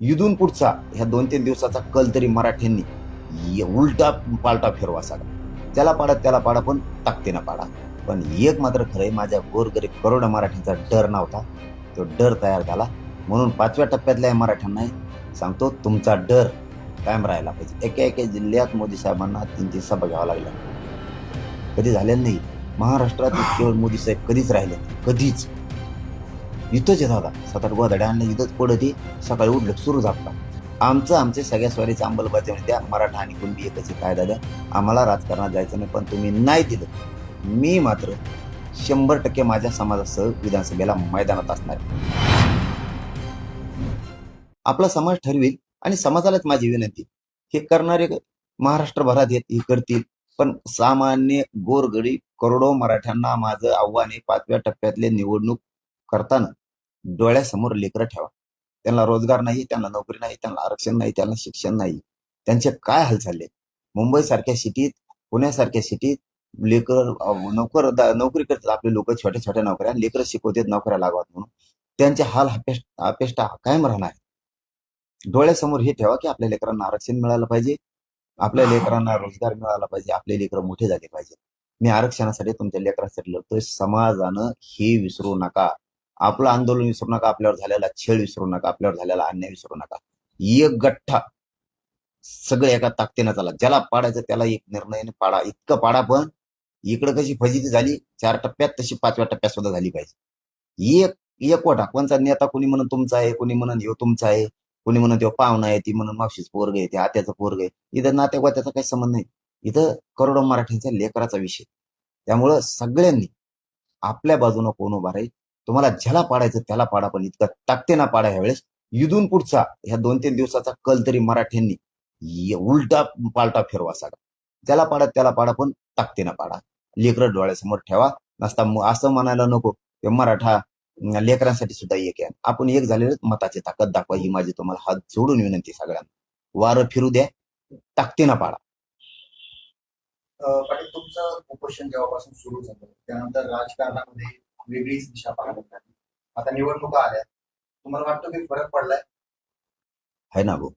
इथून पुढचा ह्या दोन तीन दिवसाचा कल तरी मराठ्यांनी उलटा पालटा फिरवा सगळा. त्याला पाडा त्याला पाडा पण ताकदीनं पाडा. पण एक मात्र खरंय माझ्या गोरगरीब करोड मराठीचा डर नव्हता. तो डर तयार झाला. म्हणून पाचव्या टप्प्यातल्या मराठ्यांना सांगतो तुमचा डर कायम राहायला पाहिजे. एका एका जिल्ह्यात मोदी साहेबांना तीन तीन सभा घ्यावा लागल्या. कधी झालेलं नाही महाराष्ट्रात केवळ मोदी साहेब कधीच राहिले कधीच. इथंच येत होता सात आठ गोधड्या आणल्या इथंच पडते सकाळी उठलं सुरू झापला आमचं आमचे सगळ्या स्वारीची अंमलबजावणी द्या मराठा आणि कुणबी एकच कायदा द्या आम्हाला राजकारणात जायचं नाही पण तुम्ही नाही दिलं. मी मात्र शंभर टक्के माझ्या समाजासह विधानसभेला मैदानात असणार आपला समाज ठरवेल आणि समाजालाच माझी विनंती. हे करणारे महाराष्ट्रभरात येत हे करतील. पण सामान्य गोरगरीब करोडो मराठ्यांना माझं आव्हान आहे पाचव्या टप्प्यातले निवडणूक करताना. डोळ्यासमोर लेकरं ठेवा. त्यांना रोजगार नाही त्यांना नोकरी नाही त्यांना आरक्षण नाही त्यांना शिक्षण नाही. त्यांचे काय हाल चालले? मुंबई सारख्या सिटीत पुण्यासारख्या सिटीत लेकर नोकर नोकरी करतात आपले लोक छोट्या छोट्या नोकऱ्या लेकरं शिकवतात नोकऱ्या लागतात म्हणून. त्यांचे हाल अपेष्ट अपेष्टा कायम राहणार. डोळ्यासमोर हे ठेवा की आपल्या लेकरांना आरक्षण मिळालं पाहिजे आपल्या लेकरांना रोजगार मिळाला पाहिजे आपले लेकर मोठे झाले पाहिजे. मी आरक्षणासाठी तुमच्या लेकरांसाठी लढतोय. समाजानं हे विसरू नका. आपलं आंदोलन विसरू नका आपल्यावर झालेला छेड विसरू नका आपल्यावर झालेला अन्याय विसरू नका. एक गठ्ठा सगळं एका ताकदीनं चाला ज्याला पाडायचं त्याला एक निर्णयाने पाडा. इतकं पाडा पण इकडं कशी फजिती झाली चार टप्प्यात तशी पाचव्या टप्प्यात सुद्धा झाली पाहिजे. एक एकवटा कोणचा नेता कोणी म्हणून तुमचा आहे कोणी म्हणून ह्यो तुमचा आहे कोणी म्हणून तो पाहुणा आहे ती म्हणून मावशीच पोरग आहे ते आत्याचं पोरग आहे. इथं नात्या त्याचा काही संबंध नाही. इथं करोडो मराठ्यांच्या लेकराचा विषय. त्यामुळं सगळ्यांनी आपल्या बाजूनं कोण उभा राहील तुम्हाला ज्याला पाडायचं त्याला पाडा पण इतकं ताकतेना पाडा ह्यावेळेस. इथून पुढचा ह्या दोन तीन दिवसाचा कल तरी मराठ्यांनी उलटा पालटा फिरवा सगळा. ज्याला पाडा त्याला पाडा पण ताकतेना पाडा. लेकरं डोळ्यासमोर ठेवा. नसता असं म्हणायला नको. ते मराठा लेकरांसाठी सुद्धा एक आहे. आपण एक झालेलं मताची ताकद दाखवा. ही माझी तुम्हाला हात जोडून विनंती सगळ्यांना. वारं फिरू द्या. ताकतेना पाडा. पाटील तुमचं उपोषण जेव्हापासून सुरू झालं त्यानंतर राजकारणामध्ये वेगळीच दिशा पाहायला मिळाली आता निवडणुका आल्या. तुम्हाला वाटतं की फरक पडलाय? आहे ना भाऊ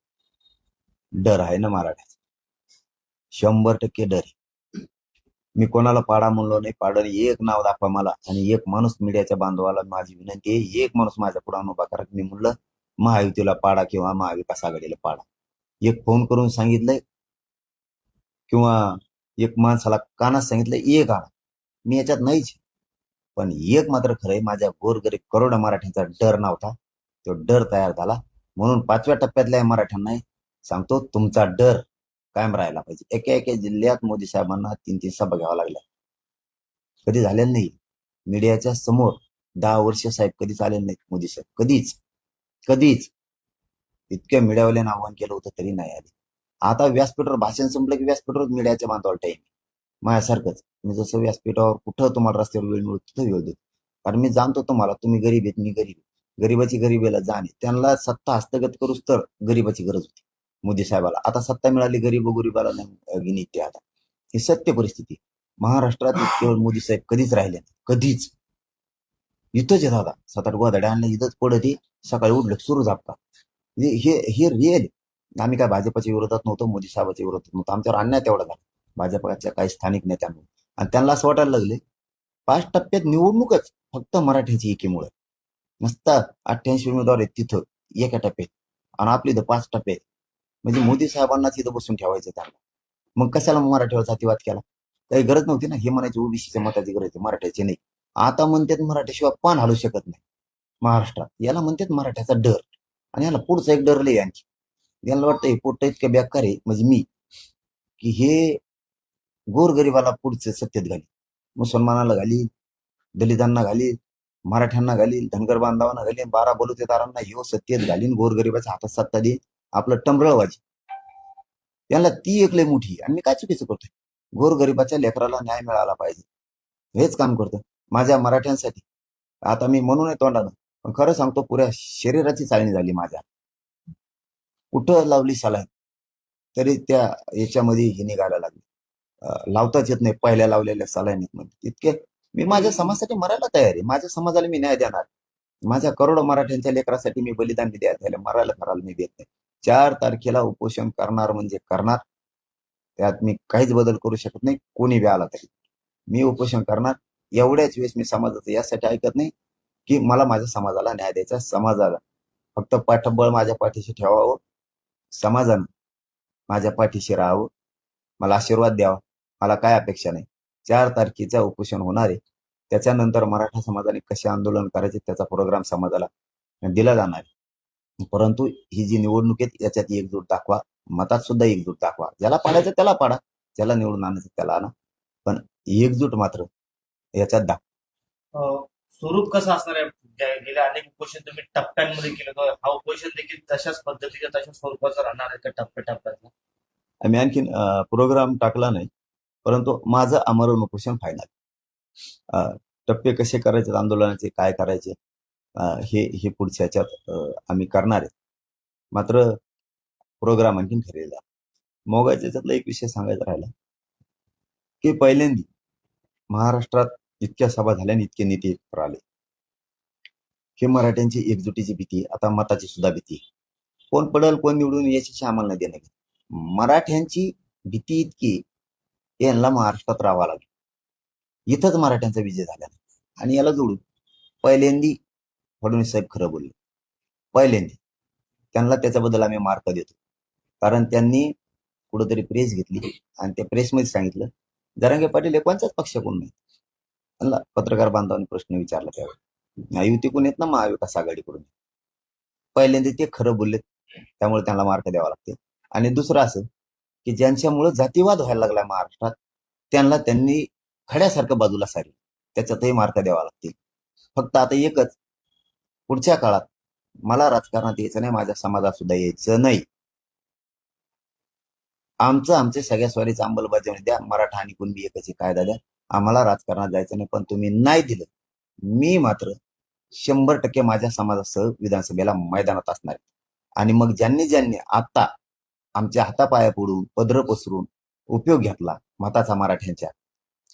डर आहे ना मराठ्यात शंभर टक्के डर आहे. मी कोणाला पाडा म्हणलो नाही पाडा एक नाव दाखवा मला आणि एक माणूस मीडियाच्या बांधवाला माझी विनंती आहे एक माणूस माझ्या पुढे उभा करा. मी म्हणलं महायुतीला पाडा किंवा महाविकास आघाडीला पाडा. एक फोन करून सांगितलंय किंवा एक माणसाला कानात सांगितलं एक आणा मी याच्यात नाहीच पण एक मात्र खरंय माझ्या गोरगरीब करोड मराठ्यांचा डर नव्हता. तो डर तयार झाला. म्हणून पाचव्या टप्प्यातल्या मराठ्यांना सांगतो तुमचा डर कायम राहायला पाहिजे. एका एका जिल्ह्यात मोदी साहेबांना तीन तीन सभा घ्यावा लागल्या. कधी झालेलं नाही. मीडियाच्या समोर दहा वर्ष साहेब कधीच आलेले नाहीत मोदी साहेब. कधीच कधीच. इतक्या मीडियावाल्यानं आव्हान केलं होतं तरी नाही आले. आता व्यासपीठावर भाषण संपलं की व्यासपीठावर मीडियाच्या बांधवाला टाईम. माझ्यासारखंच. मी जसं व्यासपीठावर कुठं तुम्हाला रस्त्यावर वेळ मिळतो तिथं वेळ देतो. कारण मी जाणतो तुम्हाला तुम्ही गरीब आहेत मी गरीब गरीबाची गरीबीला जाणे त्यांना सत्ता हस्तगत करूच तर गरीबाची गरज होती मोदी साहेबाला. आता सत्ता मिळाली गरीब गरीबाला नाही ते आता. ही सत्य परिस्थिती महाराष्ट्रात केवळ मोदी साहेब कधीच राहिले नाही. कधीच. इथंच आहे दादा सात आठ गोधड्या आणल्या इथंच पडते सकाळी उठलं सुरू झापता हे हे- हे रिअल आम्ही काय भाजपच्या विरोधात नव्हतो मोदी साहेबाच्या विरोधात नव्हतो. आमच्यावर अन्याय तेवढा झाला. भाजपच्या काही स्थानिक नेत्यांमुळे. आणि त्यांना असं वाटायला लागले पाच टप्प्यात निवडणूकच फक्त मराठ्याची एकीमुळे. नसता अठ्ठ्याऐंशी उमेदवार आहेत तिथं एका टप्प्यात. आणि आपली इथं पाच टप्पे आहेत. म्हणजे मोदी साहेबांनाच इथं बसून ठेवायचं त्यांना. मग कशाला मराठीवर जातीवाद केला? काही गरज नव्हती ना हे म्हणायची ओबीसीच्या मताची गरज आहे मराठ्याची नाही. आता म्हणतात मराठ्याशिवाय पान हलू शकत नाही. महाराष्ट्रात. याला म्हणतात मराठ्याचा डर. आणि याला पुढचा एक डर लय आणखी. याला वाटतं हे पोट इतकं बेकार आहे म्हणजे मी. की हे गोरगरिबाला पुढचे सत्तेत घाली. मुसलमानाला घाली दलितांना घाली मराठ्यांना घालील धनगर बांधवांना घालील बारा बलुतेदारांना ह्यो सत्तेत घालीन गोरगरिबाच्या हातात सत्ता दे आपलं टंबरळवाजी यांना ती एक लय मोठी आणि मी काय चुकीचं करतोय? गोरगरिबाच्या लेकराला न्याय मिळाला पाहिजे. हेच काम करतो. माझ्या मराठ्यांसाठी. आता मी म्हणून तोंडानं पण खरं सांगतो पुऱ्या शरीराची चालणी झाली माझ्या. कुठं लावली सलाईन तरी त्या याच्यामध्ये हे निघायला लागली लावताच येत नाही पहिल्या लावलेल्या सलाईनीत मध्ये इतके मी माझ्या समाजासाठी मरायला तयार आहे. माझ्या समाजाला मी न्याय देणार. माझ्या करोडो मराठ्यांच्या लेकरासाठी मी बलिदान द्यायला झालं मरायला करायला मी देत नाही. चार तारखेला उपोषण करणार म्हणजे करणार. त्यात मी काहीच बदल करू शकत नाही. कोणी बी आला तरी. मी उपोषण करणार. एवढ्याच वेळेस मी समाजाचं यासाठी ऐकत नाही की मला माझ्या समाजाला न्याय द्यायचा समाजाला. फक्त पाठबळ माझ्या पाठीशी ठेवावं. समाजानं माझ्या पाठीशी राहावं. मला आशीर्वाद द्यावा. मला काय अपेक्षा नाही. चार तारखेचा उपोषण होणार आहे. त्याच्यानंतर मराठा समाजाने कसे आंदोलन करायचे त्याचा प्रोग्राम समाजाला दिला जाणार आहे. परंतु ही जी निवडणूक आहे याच्यात एकजूट दाखवा मतात सुद्धा एकजूट दाखवा. ज्याला पाडायचं त्याला पाडा ज्याला निवडून आणायचं त्याला आणा. पण एकजूट मात्र याच्यात दाखवा. स्वरूप कसं असणार आहे? गेल्या अनेक उपोषण तुम्ही टप्प्यांमध्ये केलं. हा उपोषण देखील तशाच पद्धतीच्या तशाच स्वरूपाचं राहणार आहे का टप्प्या टप्प्यातलं आम्ही आणखीन प्रोग्राम टाकला नाही. परंतु माझं आमरण उपोषण फायनल टप्पे कसे करायचे आंदोलनाचे काय करायचे? हे हे पुढच्या ह्याच्यात आम्ही करणार आहे. मात्र प्रोग्राम आणखीन ठरलेला मोगाच्या याच्यातला एक विषय सांगायचा राहिला. की पहिल्यांदी महाराष्ट्रात इतक्या सभा झाल्या आणि इतके नेते आले. हे मराठ्यांची एकजुटीची भीती आता मताची सुद्धा भीती कोण पडल कोण निवडून याची आम्हाला नाही देणं मराठ्यांची भीती इतकी यांना महाराष्ट्रात राहावं लागेल. इथंच मराठ्यांचा विजय झाला. आणि याला जोडून पहिल्यांदी फडणवीस साहेब खरं बोलले. पहिल्यांदी. त्यांना त्याच्याबद्दल आम्ही मार्क देतो. कारण त्यांनी कुठंतरी प्रेस घेतली आणि त्या प्रेसमध्ये सांगितलं जरांगे पाटील हे कोणत्याच पक्षाकडून नाही त्यांना पत्रकार बांधवांनी प्रश्न विचारला त्यावेळी. युतीकडून येत ना महाविकास आघाडीकडून? पहिल्यांदा ते खरं बोललेत. त्यामुळे त्यांना मार्क द्यावा लागते. आणि दुसरं असं की ज्यांच्यामुळे जातीवाद व्हायला लागला महाराष्ट्रात त्यांना त्यांनी खड्यासारखं बाजूला सारलं. त्याच्यातही मार्क द्यावा लागतील. फक्त आता एकच पुढच्या काळात मला राजकारणात यायचं नाही माझ्या समाजात सुद्धा यायचं नाही. आमचं आमच्या सगळ्या स्वारीचं अंमलबजावणी द्या मराठा आणि कुणबी एकच कायदा द्या. आम्हाला राजकारणात जायचं नाही पण तुम्ही नाही दिलं. मी मात्र शंभर टक्के माझ्या समाजासह विधानसभेला मैदानात असणार आणि मग ज्यांनी ज्यांनी आता आमच्या हातापाया पडून पदर पसरून उपयोग घेतला मताचा मराठ्यांच्या.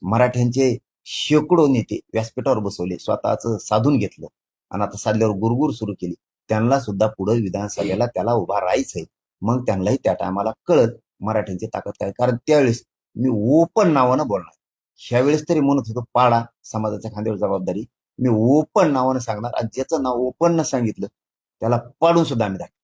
मराठ्यांचे शेकडो नेते व्यासपीठावर बसवले स्वतःच साधून घेतलं आणि आता साधल्यावर गुरगुर सुरू केली. त्यांना सुद्धा पुढे विधानसभेला त्याला उभा राहायचंय. मग त्यांनाही त्या टायमाला कळत मराठ्यांची ताकद काय? कारण त्यावेळेस मी ओपन नावानं बोलणार. ह्यावेळेस तरी म्हणत होतो पाडा समाजाच्या खांद्यावर जबाबदारी. मी ओपन नावानं सांगणार आणि ज्याचं नाव ओपन न सांगितलं त्याला पाडून सुद्धा आम्ही दाखवू